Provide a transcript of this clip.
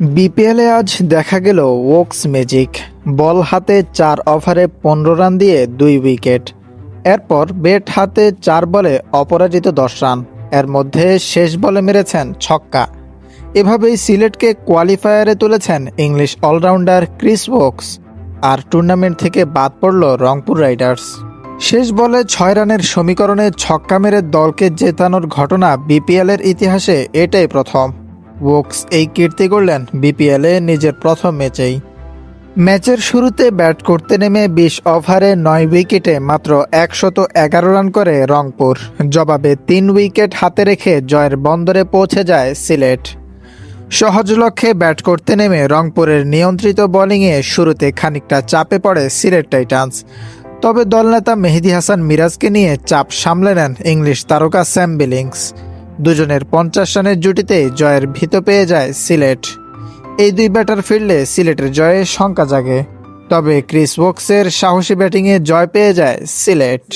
বিপিএলে আজ দেখা গেল ওক্স ম্যাজিক বল হাতে চার ওভারে পনেরো রান দিয়ে দুই উইকেট। এরপর ব্যাট হাতে চার বলে অপরাজিত দশ রান। এর মধ্যে শেষ বলে মেরেছেন ছক্কা। এভাবেই সিলেটকে কোয়ালিফায়ারে তুলেছেন ইংলিশ অলরাউন্ডার ক্রিস ওক্স আর টুর্নামেন্ট থেকে বাদ পড়ল রংপুর রাইডার্স। শেষ বলে ছয় রানের সমীকরণে ছক্কা মেরে দলকে জেতানোর ঘটনা বিপিএলের ইতিহাসে এটাই প্রথম। ওক্স এই কীর্তি করলেন বিপিএলে নিজের প্রথম ম্যাচেই। ম্যাচের শুরুতে ব্যাট করতে নেমে বিশ ওভারে নয় উইকেটে মাত্র একশত এগারো রান করে রংপুর। জবাবে তিন উইকেট হাতে রেখে জয়ের বন্দরে পৌঁছে যায় সিলেট। সহজ লক্ষ্যে ব্যাট করতে নেমে রংপুরের নিয়ন্ত্রিত বোলিংয়ে শুরুতে খানিকটা চাপে পড়ে সিলেট টাইটান্স। তবে দলনেতা মেহেদি হাসান মিরাজকে নিয়ে চাপ সামলে নেন ইংলিশ তারকা স্যাম বিলিংস। দুজনের পঞ্চাশ রানের জুটিতে জয়ের ভীত পেয়ে যায় সিলেট। এই দুই ব্যাটার ফিল্ডে সিলেটের জয়ে শঙ্কা জাগে। তবে ক্রিস বক্সের সাহসী ব্যাটিংয়ে জয় পেয়ে যায় সিলেট।